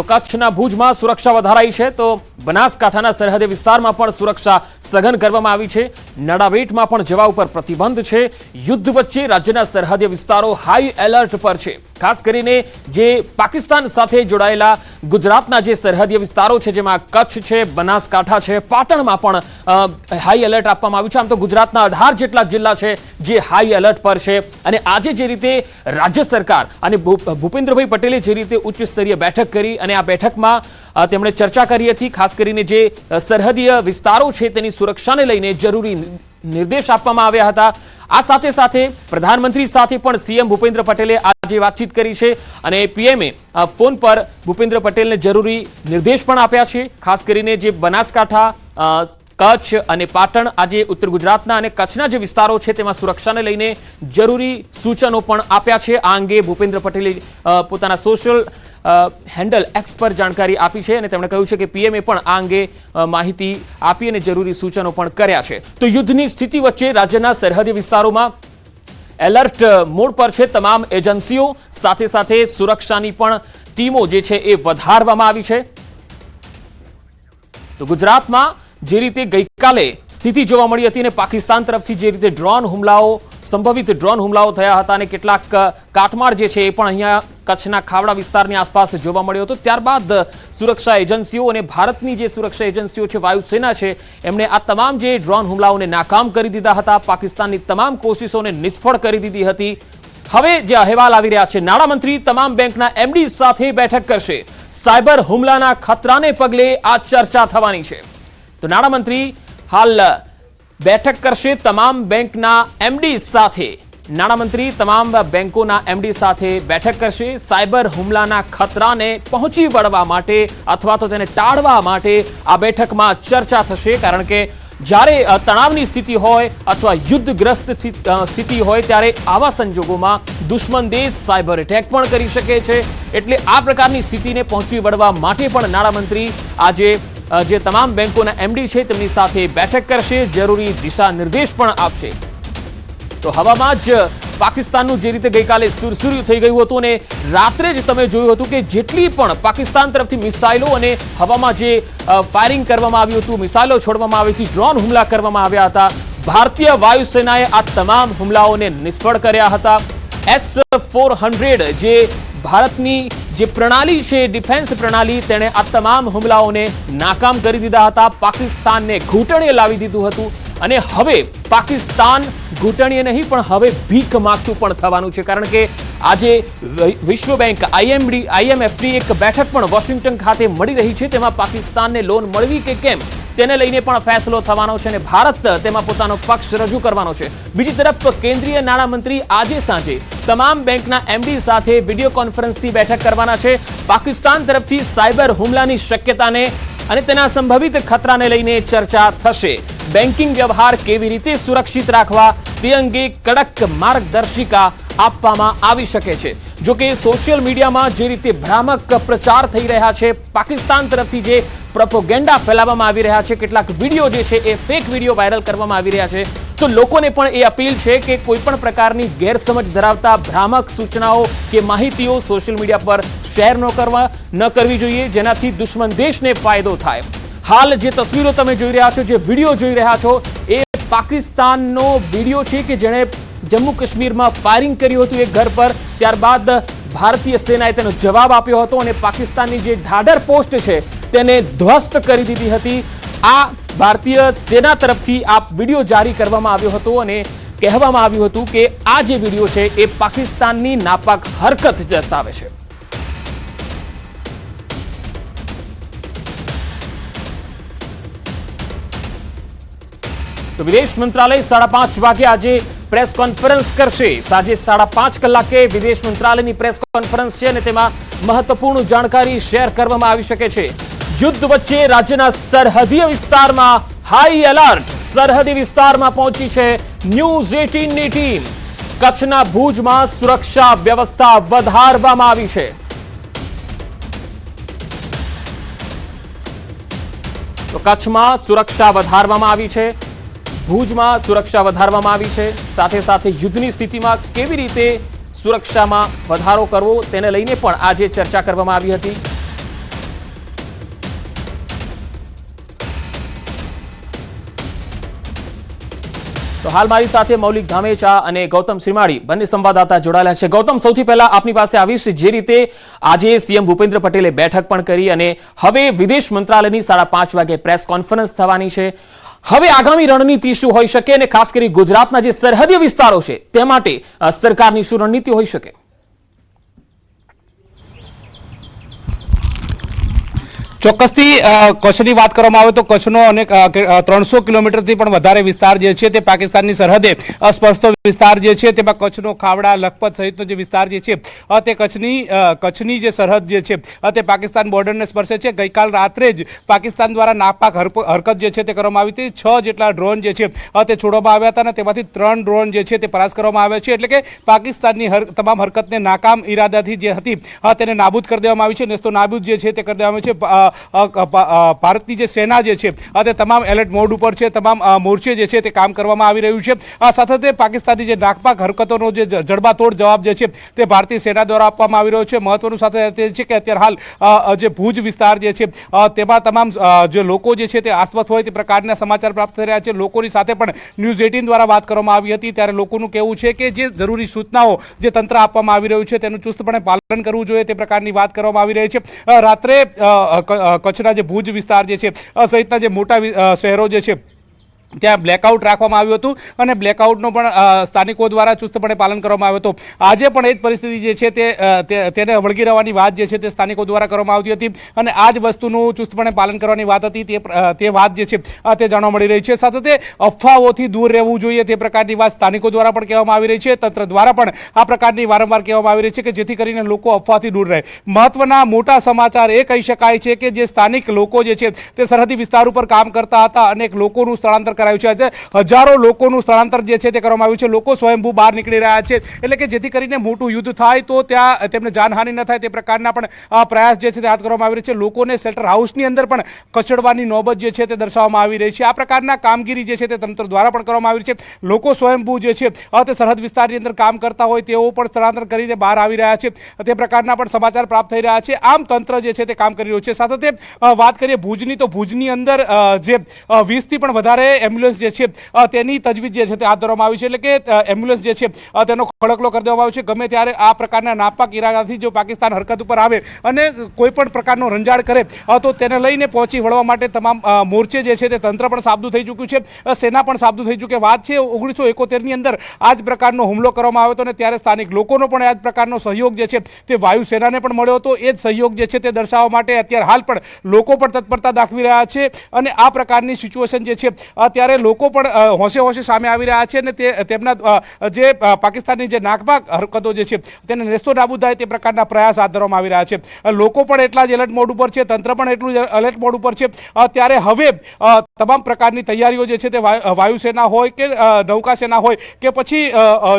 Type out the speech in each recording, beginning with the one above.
તો કચ્છના ભુજમાં સુરક્ષા વધારાઈ છે તો બનાસકાંઠાના સરહદે વિસ્તારમાં પણ સુરક્ષા સઘન કરવામાં આવી છે. નડાબેટમાં પણ જવા ઉપર પ્રતિબંધ છે. યુદ્ધ વચ્ચે રાજ્યના સરહદી વિસ્તારો હાઈ એલર્ટ પર છે. ખાસ કરીને જે પાકિસ્તાન સાથે જોડાયેલા ગુજરાતના જે સરહદીય વિસ્તારો છે, જેમાં કચ્છ છે, બનાસકાંઠા છે, પાટણમાં પણ હાઈ એલર્ટ આપવામાં આવ્યું છે. આમ તો ગુજરાતના અઢાર જેટલા જિલ્લા છે જે હાઈ એલર્ટ પર છે. અને આજે જે રીતે રાજ્ય સરકાર અને ભૂપેન્દ્રભાઈ પટેલે જે રીતે ઉચ્ચ સ્તરીય બેઠક કરી અને આ બેઠકમાં તેમણે ચર્ચા કરી હતી, ખાસ કરીને જે સરહદીય વિસ્તારો છે, તેની સુરક્ષાને લઈને જરૂરી નિર્દેશ આપવામાં આવ્યા હતા. આ સાથે સાથે પ્રધાનમંત્રી સાથે પણ સીએમ ભૂપેન્દ્ર પટેલે આજે વાતચીત કરી છે અને પીએમએ ફોન પર ભૂપેન્દ્ર પટેલને જરૂરી નિર્દેશ પણ આપ્યા છે. ખાસ કરીને જે બનાસકાંઠા કચ્છ અને પાટણ, આજે ઉત્તર ગુજરાતના અને કચ્છના જે વિસ્તારો છે તેમાં સુરક્ષાને લઈને જરૂરી સૂચનો પણ આપ્યા છે. આ અંગે ભૂપેન્દ્ર પટેલે પોતાના સોશિયલ હેન્ડલ એક્સ પર જાણકારી આપી છે અને તેમણે કહ્યું છે કે પીએમએ પણ આ અંગે માહિતી આપી અને જરૂરી સૂચનો પણ કર્યા છે. તો યુદ્ધની સ્થિતિ વચ્ચે રાજ્યના સરહદી વિસ્તારોમાં એલર્ટ મોડ પર છે તમામ એજન્સીઓ. સાથે સાથે સુરક્ષાની પણ ટીમો જે છે એ વધારવામાં આવી છે. તો ગુજરાતમાં જે રીતે ગઈકાલે સ્થિતિ જોવા મળી હતી અને પાકિસ્તાન તરફથી જે રીતે ડ્રોન હુમલાઓ સંભવિત ડ્રોન હુમલાઓ થયા હતા અને કેટલાક કાટમાળ જે છે એ પણ અહીંયા કચ્છના ખાવડા વિસ્તારની આસપાસ જોવા મળ્યો હતો. ત્યારબાદ સુરક્ષા એજન્સીઓ અને ભારતની જે સુરક્ષા એજન્સીઓ છે, વાયુસેના છે, એમણે આ તમામ જે ડ્રોન હુમલાઓને નાકામ કરી દીધા હતા, પાકિસ્તાનની તમામ કોશિશોને નિષ્ફળ કરી દીધી હતી. હવે જે અહેવાલ આવી રહ્યા છે, નાણામંત્રી તમામ બેંકના એમડી સાથે બેઠક કરશે. સાયબર હુમલાના ખતરાને પગલે આ ચર્ચા થવાની છે. તો નાણામંત્રી, હાલ બેઠક કરશે તમામ બેંકના એમડી સાથે. નાણામંત્રી તમામ બેંકોના એમડી સાથે બેઠક કરશે. સાયબર હુમલાના ખતરાને પહોંચી વળવા માટે અથવા તો તેને ટાળવા માટે આ બેઠકમાં ચર્ચા થશે. કારણ કે જ્યારે તણાવની સ્થિતિ હોય અથવા યુદ્ધગ્રસ્ત સ્થિતિ હોય ત્યારે આવા સંજોગોમાં દુશ્મન દેશ સાયબર એટેક પણ કરી શકે છે. એટલે આ પ્રકારની સ્થિતિને પહોંચી વળવા માટે પણ નાણામંત્રી આજે જે તમામ બેંકોના એમડી છે, તેમની સાથે બેઠક કરશે. જરૂરી દિશા નિર્દેશ પણ આપશે. તો હવામાં જ પાકિસ્તાનનું જે રીતે ગઈકાલે સુરસુર્યું થઈ ગયું હતું અને રાત્રે જ તમે જોયું હતું કે જેટલી પણ પાકિસ્તાન તરફથી મિસાઇલો અને હવામાં જે ફાયરિંગ કરવામાં આવ્યું હતું, મિસાઇલો છોડવામાં આવી હતી ડ્રોન હુમલા કરવામાં આવ્યા હતા, ભારતીય વાયુસેનાએ આ તમામ હુમલાઓને નિષ્ફળ કર્યા હતા. એસ ફોર જે ભારતની જે પ્રણાલી છે ડિફેન્સ પ્રણાલી, તેણે આ તમામ હુમલાઓને નાકામ કરી દીધા હતા. પાકિસ્તાનને ઘૂંટણે લાવી દીધું હતું. અને હવે પાકિસ્તાન ઘૂંટણીએ નહીં, પણ હવે ભીખ માગતું પણ થવાનું છે. કારણ કે આજે વિશ્વ બેંક, આઈએમડી, આઈએમએફની એક બેઠક પણ વોશિંગ્ટન ખાતે મળી રહી છે. તેમાં પાકિસ્તાનને લોન મળવી કે કેમ, તેને લઈને પણ ફેસલો થવાનો છે અને ભારત તેમાં પોતાનો પક્ષ રજૂ કરવાનો છે. બીજી તરફ કેન્દ્રીય નાણામંત્રી આજે સાંજે તમામ બેંકના એમડી સાથે વીડિયો કોન્ફરન્સથી બેઠક કરવાના છે. પાકિસ્તાન તરફથી સાયબર હુમલાની શક્યતાને અને તેના સંભવિત ખતરાને લઈને ચર્ચા થશે. બેન્કિંગ વ્યવહાર કેવી રીતે સુરક્ષિત રાખવા તે અંગે કડક માર્ગદર્શિકા આપવામાં આવી શકે છે. જો કે સોશિયલ મીડિયામાં જે રીતે ભ્રામક પ્રચાર થઈ રહ્યા છે, પાકિસ્તાન તરફથી જે પ્રોપોગેન્ડા ફેલાવવામાં આવી રહ્યા છે, કેટલાક વીડિયો જે છે એ ફેક વીડિયો વાયરલ કરવામાં આવી રહ્યા છે. તો લોકોને પણ એ અપીલ છે કે કોઈ પણ પ્રકારની ગેરસમજ ધરાવતા ભ્રામક સૂચનાઓ કે માહિતીઓ સોશિયલ મીડિયા પર શેર ન કરવા ન કરવી જોઈએ, જેનાથી દુશ્મન દેશને ફાયદો થાય. હાલ જે તસવીરો તમે જોઈ રહ્યા છો, જે વીડિયો જોઈ રહ્યા છો, એ પાકિસ્તાનનો વીડિયો છે કે જેણે જમ્મુ કાશ્મીરમાં ફાયરિંગ કર્યું હતું એક ઘર પર. ત્યારબાદ ભારતીય સેનાએ તેનો જવાબ આપ્યો હતો અને પાકિસ્તાનની જે ઢાડર પોસ્ટ છે, તેને ધ્વસ્ત કરી દીધી હતી. આ ભારતીય સેના તરફથી આ વીડિયો જારી કરવામાં આવ્યો હતો અને કહેવામાં આવ્યું હતું કે આ જે વીડિયો છે, એ પાકિસ્તાનની નાપાક હરકત દર્શાવે છે. તો વિદેશ મંત્રાલય સાડા પાંચ વાગે આજે પ્રેસ કોન્ફરન્સ કરશે. સાંજે સાડા પાંચ કલાકે વિદેશ મંત્રાલયની પ્રેસ કોન્ફરન્સ છે અને તેમાં મહત્વપૂર્ણ જાણકારી શેર કરવામાં આવી શકે છે. યુદ્ધ વચ્ચે રાજ્યના સરહદીય વિસ્તારમાં હાઈ એલર્ટ સરહદી વિસ્તારમાં પહોંચી છે ન્યૂઝ એટીનની ટીમ કચ્છના ભુજમાં સુરક્ષા વ્યવસ્થા વધારવામાં આવી છે. તો કચ્છમાં સુરક્ષા વધારવામાં આવી છે. ભુજમાં સુરક્ષા વધારવામાં આવી છે. સાથે સાથે યુદ્ધની સ્થિતિમાં કેવી રીતે સુરક્ષામાં વધારો કરવો તેને લઈને પણ આજે ચર્ચા કરવામાં આવી હતી. તો હાલ મારી સાથે મૌલિક ધામેચા અને ગૌતમ શ્રીમાળી, બંને સંવાદદાતા જોડાયેલા છે. ગૌતમ, સૌથી પહેલા આપની પાસે આવીશ. જે રીતે આજે સીએમ ભૂપેન્દ્ર પટેલે બેઠક પણ કરી અને હવે વિદેશ મંત્રાલયની સાડા પાંચ વાગે પ્રેસ કોન્ફરન્સ થવાની છે. હવે આગામી રણનીતિ શું હોઈ શકે? અને ખાસ કરી ગુજરાતના જે સરહદીય વિસ્તારો છે, તે માટે સરકારની શું રણનીતિ હોઈ શકે? ચોક્કસથી કચ્છની વાત કરવામાં આવે તો કચ્છનો અને ત્રણસો કિલોમીટરથી પણ વધારે વિસ્તાર જે છે તે પાકિસ્તાનની સરહદે સ્પર્શતો વિસ્તાર જે છે તેમાં કચ્છનો ખાવડા, લખપત સહિતનો જે વિસ્તાર જે છે તે કચ્છની કચ્છની જે સરહદ જે છે તે પાકિસ્તાન બોર્ડરને સ્પર્શે છે. ગઈકાલ રાત્રે જ પાકિસ્તાન દ્વારા નાપાક હરકત જે છે તે કરવામાં આવી હતી. છ જેટલા ડ્રોન જે છે તે છોડવામાં આવ્યા હતા અને તેમાંથી ત્રણ ડ્રોન જે છે તે પરાસ કરવામાં આવ્યા છે. એટલે કે પાકિસ્તાનની તમામ હરકતને નાકામ ઈરાદાથી જે હતી તેને નાબૂદ કરી દેવામાં આવી છે. નેસ્તો નાબૂદ જે છે તે કરી દેવામાં આવી છે. ભારતની જે સેના જે છે તે તમામ એલર્ટ મોડ ઉપર છે, તમામ મોરચે જે છે તે કામ કરવામાં આવી રહ્યું છે. આ સાથે સાથે પાકિસ્તાનની જે નાકપાક હરકતોનો જે જડબાતોડ જવાબ જે છે તે ભારતીય સેના દ્વારા આપવામાં આવી રહ્યો છે. મહત્વનું સાથે તે છે કે અત્યારે હાલ જે ભુજ વિસ્તાર જે છે તેમાં તમામ જે લોકો જે છે તે આશ્વસ્ત હોય તે પ્રકારના સમાચાર પ્રાપ્ત થઈ રહ્યા છે. લોકોની સાથે પણ ન્યૂઝ એટીન દ્વારા વાત કરવામાં આવી હતી. ત્યારે લોકોનું કહેવું છે કે જે જરૂરી સૂચનાઓ જે તંત્ર આપવામાં આવી રહ્યું છે તેનું ચુસ્તપણે પાલન કરવું જોઈએ તે પ્રકારની વાત કરવામાં આવી રહી છે. રાત્રે કચ્છના જે ભુજ વિસ્તાર જે છે સહિતના જે મોટા શહેરો જે છે ત્યાં બ્લેકઆઉટ રાખવામાં આવ્યું હતું અને બ્લેકઆઉટનો પણ સ્થાનિકો દ્વારા ચુસ્તપણે પાલન કરવામાં આવ્યું હતું. આજે પણ એ જ પરિસ્થિતિ જે છે તે તેને વળગી રહેવાની વાત જે છે તે સ્થાનિકો દ્વારા કરવામાં આવતી હતી અને આ જ વસ્તુનું ચુસ્તપણે પાલન કરવાની વાત હતી તે તે વાત જે છે તે જાણવા મળી રહી છે. સાથે તે અફવાઓથી દૂર રહેવું જોઈએ તે પ્રકારની વાત સ્થાનિકો દ્વારા પણ કહેવામાં આવી રહી છે. તંત્ર દ્વારા પણ આ પ્રકારની વારંવાર કહેવામાં આવી રહી છે કે જેથી કરીને લોકો અફવાથી દૂર રહે. મહત્વના મોટા સમાચાર એ કહી શકાય છે કે જે સ્થાનિક લોકો જે છે તે સરહદી વિસ્તાર ઉપર કામ કરતા હતા અનેક લોકોનું સ્થળાંતર કરાયું છે. આજે હજારો લોકોનું સ્થળાંતર જે છે તે કરવામાં આવ્યું છે. લોકો સ્વયંભૂ બહાર નીકળી રહ્યા છે. એટલે કે જેથી કરીને મોટું યુદ્ધ થાય તો ત્યાં તેમને જાનહાનિ ન થાય તે પ્રકારના પણ પ્રયાસ જે છે તે હાથ કરવામાં આવી રહ્યો છે. લોકોને શેલ્ટર હાઉસની અંદર પણ કચડવાની નોબત જે છે તે દર્શાવવામાં આવી રહી છે. આ પ્રકારના કામગીરી જે છે તે તંત્ર દ્વારા પણ કરવામાં આવી છે. લોકો સ્વયંભૂ જે છે તે સરહદ વિસ્તારની અંદર કામ કરતા હોય તેઓ પણ સ્થળાંતર કરીને બહાર આવી રહ્યા છે. તે પ્રકારના પણ સમાચાર પ્રાપ્ત થઈ રહ્યા છે. આમ તંત્ર જે છે તે કામ કરી રહ્યું છે. સાથે વાત કરીએ ભુજની, તો ભુજની અંદર જે વીસથી પણ વધારે એમ્બ્યુલન્સ જે છે તેની તજવીજ જે છે તે હાથ ધરવામાં આવી છે. એટલે કે એમ્બ્યુલન્સ જે છે તેનો ખડકલો કરી દેવામાં આવ્યો છે. ગમે ત્યારે આ પ્રકારના નાપાક ઇરાદાથી જો પાકિસ્તાન હરકત ઉપર આવે અને કોઈ પણ પ્રકારનો રંજાડ કરે તો તેને લઈને પહોંચી વળવા માટે તમામ મોરચે જે છે તે તંત્ર પણ સાબદું થઈ ચૂક્યું છે. સેના પણ સાબદું થઈ ચૂકી વાત છે ઓગણીસો એકોતેરની અંદર આ જ પ્રકારનો હુમલો કરવામાં આવ્યો હતો અને ત્યારે સ્થાનિક લોકોનો પણ આ જ પ્રકારનો સહયોગ જે છે તે વાયુસેનાને પણ મળ્યો હતો. એ જ સહયોગ જે છે તે દર્શાવવા માટે અત્યારે હાલ પણ લોકો પણ તત્પરતા દાખવી રહ્યા છે અને આ પ્રકારની સિચ્યુએશન જે છે અત્યારે લોકો પણ હોંશે હોશે સામે આવી રહ્યા છે અને તે, તેમના જે પાકિસ્તાનની જે નાકભાગ હરકતો જે છે, તેને નેસ્તો નાબૂદ થાય તે પ્રકારના પ્રયાસ હાથ ધરવામાં આવી રહ્યા છે. લોકો પણ એટલા જ એલર્ટ મોડ ઉપર છે, તંત્ર પણ એટલું જ એલર્ટ મોડ ઉપર છે. ત્યારે હવે તમામ પ્રકારની તૈયારીઓ જે છે તે વાયુ- વાયુસેના હોય કે નૌકા નૌકાસેના હોય કે પછી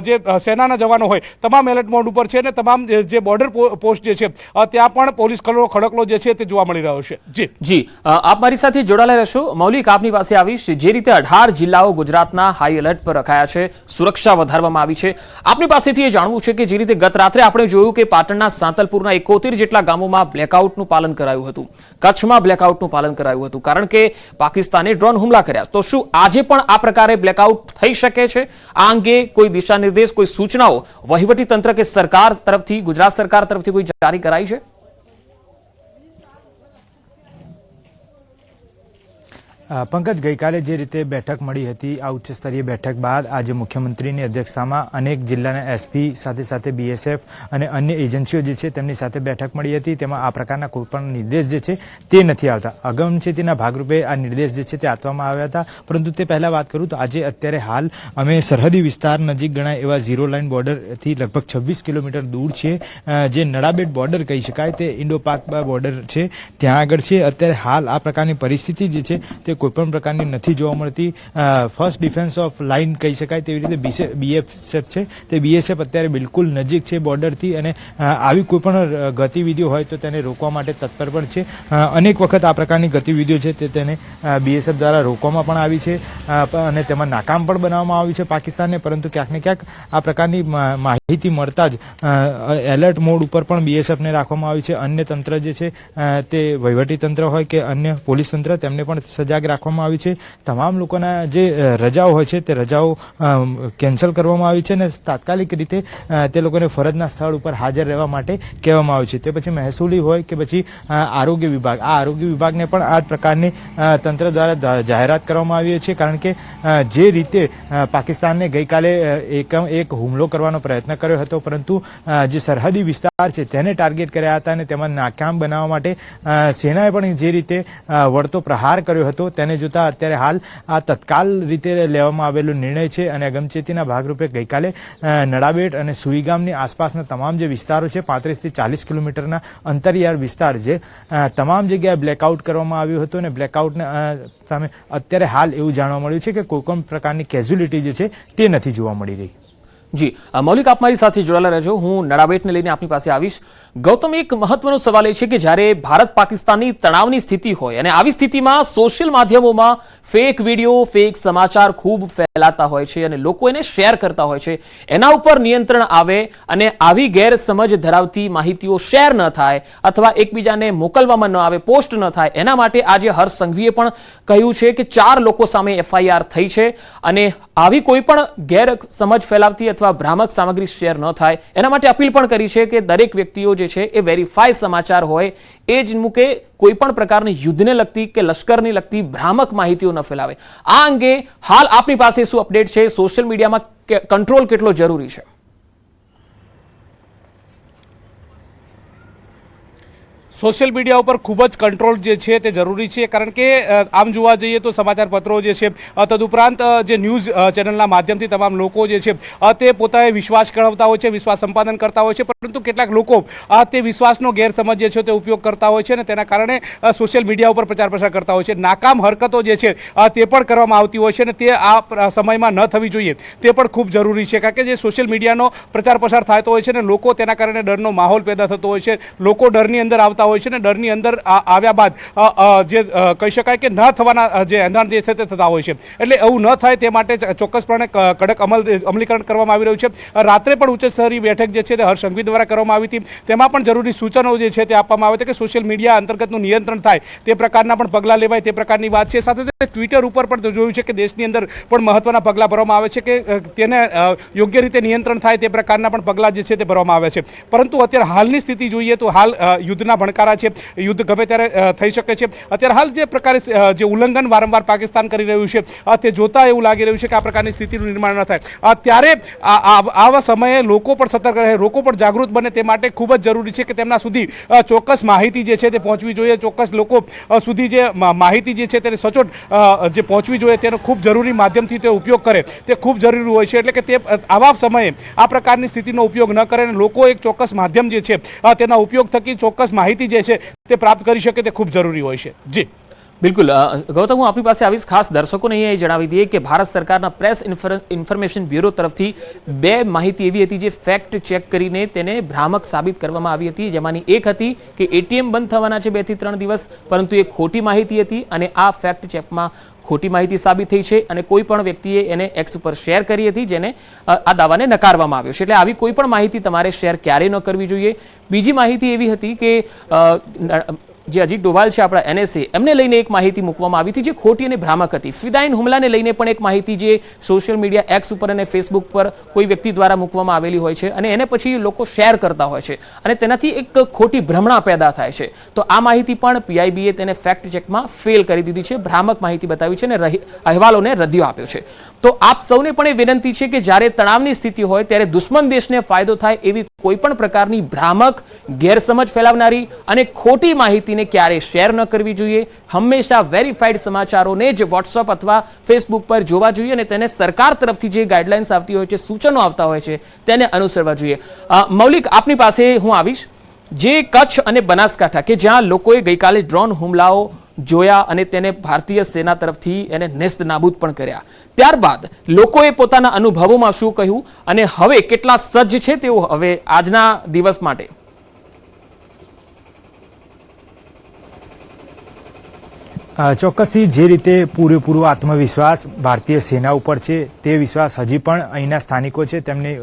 જે સેનાના જવાનો હોય, તમામ એલર્ટ મોડ ઉપર છે અને તમામ જે બોર્ડર પોસ્ટ જે છે ત્યાં પણ પોલીસ કલરો ખડકલો જે છે તે જોવા મળી રહ્યો છે. જી. જી. આપ મારી સાથે જોડાયેલા રહેશો. મૌલિક આપની પાસે આવીશ. જે રીતે અઢાર જિલ્લાઓ ગુજરાતના હાઈ એલર્ટ પર રખાયા છે. સુરક્ષા વધારવામાં આવી છે. આપની પાસેથી એ જાણવું છે કે જે રીતે ગત રાત્રે આપણે જોયું કે પાટણના સાંતલપુરના એકોતેર જેટલા ગામોમાં બ્લેકઆઉટનું પાલન કરાયું હતું. કચ્છમાં બ્લેકઆઉટનું પાલન કરાયું હતું. કારણ કે પાકિસ્તાને ડ્રોન હુમલા કર્યા. તો શું આજે પણ આ પ્રકારે બ્લેકઆઉટ થઈ શકે છે? આ અંગે કોઈ દિશા નિર્દેશ કોઈ સૂચનાઓ વહીવટી તંત્ર કે સરકાર તરફથી, ગુજરાત સરકાર તરફથી કોઈ જારી કરાઈ છે? પંકજ, ગઈકાલે જે રીતે બેઠક મળી હતી, આ ઉચ્ચસ્તરીય બેઠક બાદ આજે મુખ્યમંત્રીની અધ્યક્ષતામાં અનેક જિલ્લાના એસપી સાથે સાથે બીએસએફ અને અન્ય એજન્સીઓ જે છે તેમની સાથે બેઠક મળી હતી. તેમાં આ પ્રકારના કોઈપણ નિર્દેશ જે છે તે નથી આવતા. અગમચેતીના ભાગરૂપે આ નિર્દેશ જે છે તે આપવામાં આવ્યા હતા. પરંતુ તે પહેલાં વાત કરું તો આજે અત્યારે હાલ અમે સરહદી વિસ્તાર નજીક ગણાય એવા ઝીરો લાઇન બોર્ડરથી લગભગ છવ્વીસ કિલોમીટર દૂર છે. જે નડાબેટ બોર્ડર કહી શકાય, તે ઇન્ડો પાક બોર્ડર છે. ત્યાં આગળ છે. અત્યારે હાલ આ પ્રકારની પરિસ્થિતિ જે છે તે કોઈપણ પ્રકારની નથી જોવા મળતી. ફર્સ્ટ ડિફેન્સ ઓફ લાઇન કહી શકાય તેવી રીતે બીએસએફ છે. તે બીએસએફ અત્યારે બિલકુલ નજીક છે બોર્ડરથી અને આવી કોઈ પણ ગતિવિધિઓ હોય તો તેને રોકવા માટે તત્પર પણ છે. અનેક વખત આ પ્રકારની ગતિવિધિઓ છે તે તેને બીએસએફ દ્વારા રોકવામાં પણ આવી છે. અને તેમાં નાકામ પણ બનાવવામાં આવી છે પાકિસ્તાનને, પરંતુ ક્યાંક ને ક્યાંક આ પ્રકારની માહિતી માહિતી મળતા જ એલર્ટ મોડ ઉપર પણ બીએસએફને રાખવામાં આવી છે. અન્ય તંત્ર જે છે તે વહીવટી તંત્ર હોય કે અન્ય પોલીસ તંત્ર, તેમને પણ સજાગ રાખવામાં આવી છે. તમામ લોકોના જે રજાઓ હોય છે, તે રજાઓ કેન્સલ કરવામાં આવી છે અને તાત્કાલિક રીતે તે લોકોને ફરજના સ્થળ ઉપર હાજર રહેવા માટે કહેવામાં આવ્યું છે. તે પછી મહેસૂલી હોય કે પછી આરોગ્ય વિભાગ. આ આરોગ્ય વિભાગને પણ આ પ્રકારની તંત્ર દ્વારા જાહેરાત કરવામાં આવી છે. કારણ કે જે રીતે પાકિસ્તાનને ગઈકાલે એક હુમલો કરવાનો પ્રયત્ન કર્યો હતો, પરંતુ જે સરહદી વિસ્તાર છે તેને ટાર્ગેટ કર્યા હતા અને તેમાં નાકામ બનાવવા માટે સેનાએ પણ જે રીતે વળતો પ્રહાર કર્યો હતો, તેને જોતા અત્યારે હાલ, આ તત્કાલ રીતે લેવામાં આવેલો નિર્ણય છે અને અગમચેતીના ભાગરૂપે ગઈકાલે નડાબેટ અને સુઈગામની આસપાસના તમામ જે વિસ્તારો છે, પાંત્રીસથી ચાલીસ કિલોમીટરના અંતરિયાળ વિસ્તાર છે તમામ જગ્યાએ બ્લેકઆઉટ કરવામાં આવ્યું હતું અને બ્લેકઆઉટને સામે અત્યારે હાલ એવું જાણવા મળ્યું છે કે કોઈ પણ પ્રકારની કેઝ્યુલિટી જે છે તે નથી જોવા મળી રહી. જી મૌલિક આપ મારી સાથે જોડાયેલા રહેજો. હું નડાબેટને લઈને આપની પાસે આવીશ. ગૌતમ, એક મહત્વનો સવાલ એ છે કે જ્યારે ભારત પાકિસ્તાનની તણાવની સ્થિતિ હોય અને આવી સ્થિતિમાં સોશિયલ માધ્યમોમાં ફેક વીડિયો, ફેક સમાચાર ખૂબ ફેલાતા હોય છે અને લોકો એને શેર કરતા હોય છે, એના ઉપર નિયંત્રણ આવે અને આવી ગેરસમજ ધરાવતી માહિતીઓ શેર ન થાય અથવા એકબીજાને મોકલવામાં ન આવે, પોસ્ટ ન થાય, એના માટે આજે હર્ષ સંઘવીએ પણ કહ્યું છે કે ચાર લોકો સામે એફઆઈઆર થઈ છે અને આવી કોઈ પણ ગેરસમજ ફેલાવતી અથવા ભ્રામક સામગ્રી શેર ન થાય, એના માટે અપીલ પણ કરી છે કે દરેક વ્યક્તિઓ જે છે એ વેરીફાઈ સમાચાર હોય, એ જ મૂકે કોઈ પણ પ્રકારની યુદ્ધને લગતી કે લશ્કરની લગતી ભ્રામક માહિતીઓ ન ફેલાવે. આ અંગે હાલ આપની પાસે શું અપડેટ છે? સોશિયલ મીડિયામાં કંટ્રોલ કેટલો જરૂરી છે? સોશિયલ મીડિયા ઉપર ખૂબ જ કંટ્રોલ જે છે તે જરૂરી છે, કારણ કે આમ જોવા જઈએ તો સમાચાર પત્રો જે છે તદુપરાંત જે ન્યૂઝ ચેનલના માધ્યમથી તમામ લોકો જે છે તે પોતાએ વિશ્વાસ કરાવતા હોય છે, વિશ્વાસ સંપાદન કરતા હોય છે, પરંતુ કેટલાક લોકો તે વિશ્વાસનો ગેરસમજ જે છે તે ઉપયોગ કરતા હોય છે અને તેના કારણે સોશિયલ મીડિયા ઉપર પ્રચાર પ્રસાર કરતા હોય છે. નાકામ હરકતો જે છે તે પણ કરવામાં આવતી હોય છે અને તે આ સમયમાં ન થવી જોઈએ. તે પણ ખૂબ જરૂરી છે, કારણ કે જે સોશિયલ મીડિયાનો પ્રચાર પ્રસાર થતો હોય છે અને લોકો તેના કારણે ડરનો માહોલ પેદા થતો હોય છે. લોકો ડરની અંદર આવતા હોય છે અને ડરની અંદર આવ્યા બાદ જે કહી શકાય કે ન થવાના જે એંધાણ જે છે તે થતા હોય છે. એટલે એવું ન થાય તે માટે ચોક્કસપણે કડક અમલ, અમલીકરણ કરવામાં આવી રહ્યું છે. રાત્રે પણ ઉચ્ચ સ્તરીય બેઠક જે છે તે હર્ષ દ્વારા કરવામાં આવી હતી. તેમાં પણ જરૂરી સૂચનો જે છે તે આપવામાં આવે છે કે સોશિયલ મીડિયા અંતર્ગતનું નિયંત્રણ થાય. તે પ્રકારના પણ પગલાં લેવાય, તે પ્રકારની વાત છે. સાથે ટ્વિટર ઉપર પણ જોયું છે કે દેશની અંદર પણ મહત્વના પગલાં ભરવામાં આવે છે કે તેને યોગ્ય રીતે નિયંત્રણ થાય તે પ્રકારના પણ પગલાં જે છે તે ભરવામાં આવે છે. પરંતુ અત્યારે હાલની સ્થિતિ જોઈએ તો હાલ યુદ્ધના યુદ્ધના ભણકારા છે, યુદ્ધ ગમે ત્યારે થઈ શકે છે. અત્યારે હાલ જે પ્રકારે જે ઉલ્લંઘન વારંવાર પાકિસ્તાન કરી રહ્યું છે તે જોતા એવું લાગી રહ્યું છે કે આ પ્રકારની સ્થિતિનું નિર્માણ ન થાય. ત્યારે આવા સમયે લોકો પણ સતર્ક રહે, લોકો પણ જાગૃત બને તે માટે ખૂબ જ જરૂરી છે કે તેમના સુધી ચોક્કસ માહિતી જે છે તે પહોંચવી જોઈએ. ચોક્કસ લોકો સુધી જે માહિતી જે છે તેને સચોટ જે પહોંચવી જોઈએ તેનો ખૂબ જરૂરી માધ્યમથી તે ઉપયોગ કરે. તે ખૂબ જરૂરી હોય છે એટલે કે તે આવા સમયે આ પ્રકારની સ્થિતિનો ઉપયોગ ન કરે અને લોકો એક ચોક્કસ માધ્યમ જે છે તેના ઉપયોગ થકી ચોક્કસ માહિતી જે છે તે પ્રાપ્ત કરી શકે તે ખૂબ જરૂરી હોય છે. જી. બિલકુલ. ગૌતમ, હું આપણી પાસે આવીશ. ખાસ દર્શકોને એ જણાવી દઈએ કે ભારત સરકારના પ્રેસ ઇન્ફર- ઇન્ફોર્મેશન બ્યુરો તરફથી બે માહિતી એવી હતી જે ફેક્ટ ચેક કરીને તેને ભ્રામક સાબિત કરવામાં આવી હતી. જેમાંની એક હતી કે એટીએમ બંધ થવાના છે બેથી ત્રણ દિવસ, પરંતુ એ ખોટી માહિતી હતી અને આ ફેક્ટ ચેકમાં ખોટી માહિતી સાબિત થઈ છે અને કોઈ પણ વ્યક્તિએ એને એક્સ ઉપર શેર કરી હતી જેને આ દાવાને નકારવામાં આવ્યો છે. એટલે આવી કોઈ પણ માહિતી તમારે શેર ક્યારેય ન કરવી જોઈએ. બીજી માહિતી એવી હતી કે જે અજીત ડોવાલ છે આપણા એનએસએ એમને લઈને એક માહિતી મૂકવામાં આવી હતી જે ખોટી અને ભ્રામક હતી. ફિદાઇન હુમલાને લઈને પણ એક માહિતી જે સોશિયલ મીડિયા એક્સ ઉપર અને ફેસબુક પર કોઈ વ્યક્તિ દ્વારા મૂકવામાં આવેલી હોય છે અને એને પછી લોકો શેર કરતા હોય છે અને તેનાથી એક ખોટી ભ્રમણા પેદા થાય છે. તો આ માહિતી પણ પીઆઈબીએ તેને ફેક્ટ ચેકમાં ફેલ કરી દીધી છે, ભ્રામક માહિતી બતાવી છે અને અહેવાલોને રદિયો આપ્યો છે. તો આપ સૌને પણ એ વિનંતી છે કે જ્યારે તણાવની સ્થિતિ હોય ત્યારે દુશ્મન દેશને ફાયદો થાય એવી કોઈ પણ પ્રકારની ભ્રામક, ગેરસમજ ફેલાવનારી અને ખોટી માહિતીને ક્યારેય શેર ન કરવી જોઈએ. હંમેશા વેરીફાઈડ સમાચારોને જ વોટ્સઅપ અથવા ફેસબુક પર જોવા જોઈએ અને તેને સરકાર તરફથી જે ગાઈડલાઇન્સ આવતી હોય છે, સૂચનો આવતા હોય છે, તેને અનુસરવા જોઈએ. મૌલિક, આપની પાસે હું આવીશ. જે કચ્છ અને બનાસકાંઠા કે જ્યાં લોકોએ ગઈકાલે ડ્રોન હુમલાઓ જોયા અને તેને ભારતીય સેના તરફથી એને નેસ્ત નાબૂદ પણ કર્યા. ત્યારબાદ લોકોએ પોતાના અનુભવોમાં શું કહ્યું અને હવે કેટલા સજ્જ છે તેઓ હવે આજના દિવસ માટે? ચોક્કસથી જે રીતે પૂરેપૂરો આત્મવિશ્વાસ ભારતીય સેના ઉપર છે, તે વિશ્વાસ હજી પણ અહીંના સ્થાનિકો છે, તેમની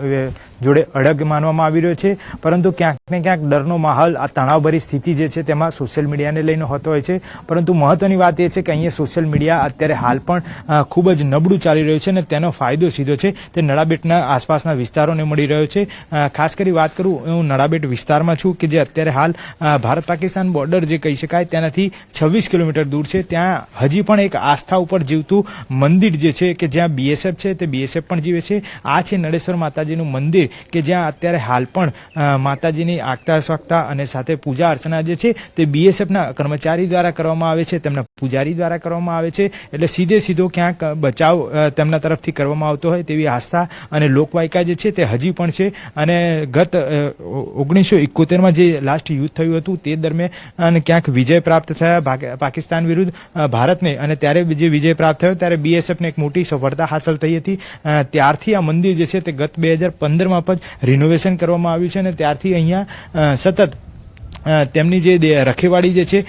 જોડે અડગ માનવામાં આવી રહ્યો છે. પરંતુ ક્યાંક ને ક્યાંક ડરનો માહોલ આ તણાવભરી સ્થિતિ જે છે તેમાં સોશિયલ મીડિયાને લઈને હોતો હોય છે. પરંતુ મહત્વની વાત એ છે કે અહીંયા સોશિયલ મીડિયા અત્યારે હાલ પણ ખૂબ જ નબળું ચાલી રહ્યું છે અને તેનો ફાયદો સીધો છે. તે નળાબેટના આસપાસના વિસ્તારોને મળી રહ્યો છે. ખાસ કરી વાત કરું હું નળાબેટ વિસ્તારમાં છું કે જે અત્યારે હાલ ભારત પાકિસ્તાન બોર્ડર જે કહી શકાય તેનાથી છવ્વીસ કિલોમીટર દૂર છે. ત્યાં હજી પણ એક આસ્થા ઉપર જીવતું મંદિર જે છે કે જ્યાં બીએસએફ છે તે બીએસએફ પણ જીવે છે. આ છે નળેશ્વર માતાજીનું મંદિર કે જ્યાં અત્યારે હાલ પણ અ, માતાજીની આગતા સ્વાગતા અને સાથે પૂજા અર્ચના જે છે તે બીએસએફના કર્મચારી દ્વારા કરવામાં આવે છે, તેમના પૂજારી દ્વારા કરવામાં આવે છે. એટલે સીધે સીધો ક્યાંક બચાવ તેમના તરફથી કરવામાં આવતો હોય તેવી આસ્થા અને લોકવાયકા જે છે તે હજી પણ છે. અને ગત ઓગણીસો ઇકોતેરમાં જે લાસ્ટ યુદ્ધ થયું હતું તે દરમિયાન ક્યાંક વિજય પ્રાપ્ત થયા પાકિસ્તાન વિરુદ્ધ ભારતને. અને ત્યારે જે વિજય પ્રાપ્ત થયો ત્યારે બીએસએફને એક મોટી સફળતા હાંસલ થઈ હતી. ત્યારથી આ મંદિર જે છે તે ગત બે હજાર પંદરમાં પણ રિનોવેશન કરવામાં આવ્યું છે અને ત્યારથી અહીંયા સતત અ, તેમની જે રખેવાળી જે છે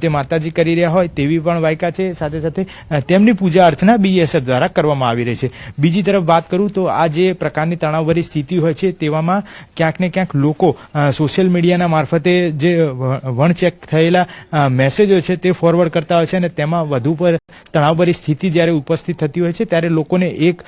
તે માતાજી કરી રહ્યા હોય તેવી પણ વાયકા છે. સાથે સાથે તેમની પૂજા અર્ચના બીએસએફ દ્વારા કરવામાં આવી રહી છે. બીજી તરફ વાત કરું તો આ જે પ્રકારની તણાવભરી સ્થિતિ હોય છે, તેવામાં ક્યાંક ને ક્યાંક લોકો સોશિયલ મીડિયાના મારફતે જે વણ વણચેક થયેલા મેસેજો છે તે ફોરવર્ડ કરતા હોય છે અને તેમાં વધુ પર તણાવભરી સ્થિતિ જ્યારે ઉપસ્થિત થતી હોય છે, ત્યારે લોકોને એક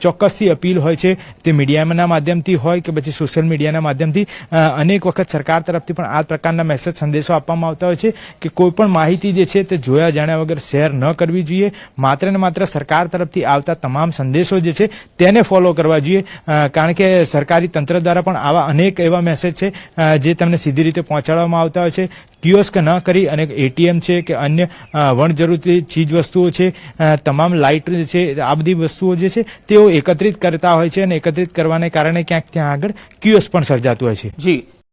ચોક્કસથી અપીલ હોય છે, તે મીડિયાના માધ્યમથી હોય કે પછી સોશિયલ મીડિયાના માધ્યમથી અનેક વખત સરકાર તરફથી પણ આ પ્રકારના મેસેજ સંદેશો આપવામાં આવતા હોય છે કે કોઈ પણ માહિતી જે છે તે જોયા જાણ્યા વગર શેર ન કરવી જોઈએ. માત્ર ને માત્ર સરકાર તરફથી આવતા તમામ સંદેશો જે છે તેને ફોલો કરવા જોઈએ. કારણ કે સરકારી તંત્ર દ્વારા પણ આવા અનેક એવા મેસેજ છે જે તમને સીધી રીતે પહોંચાડવામાં આવતા હોય છે. કિયોસ્ક ન કરી અને એટીએમ છે કે અન્ય વણજરૂરી ચીજ વસ્તુઓ છે તમામ લાઇટ છે, આ બધી વસ્તુઓ જે છે તેઓ એકત્રિત કરતા હોય છે અને એકત્રિત કરવાને કારણે ક્યાંક ત્યાં આગળ કિયોસ્ક પણ સર્જાતું હોય છે. જી.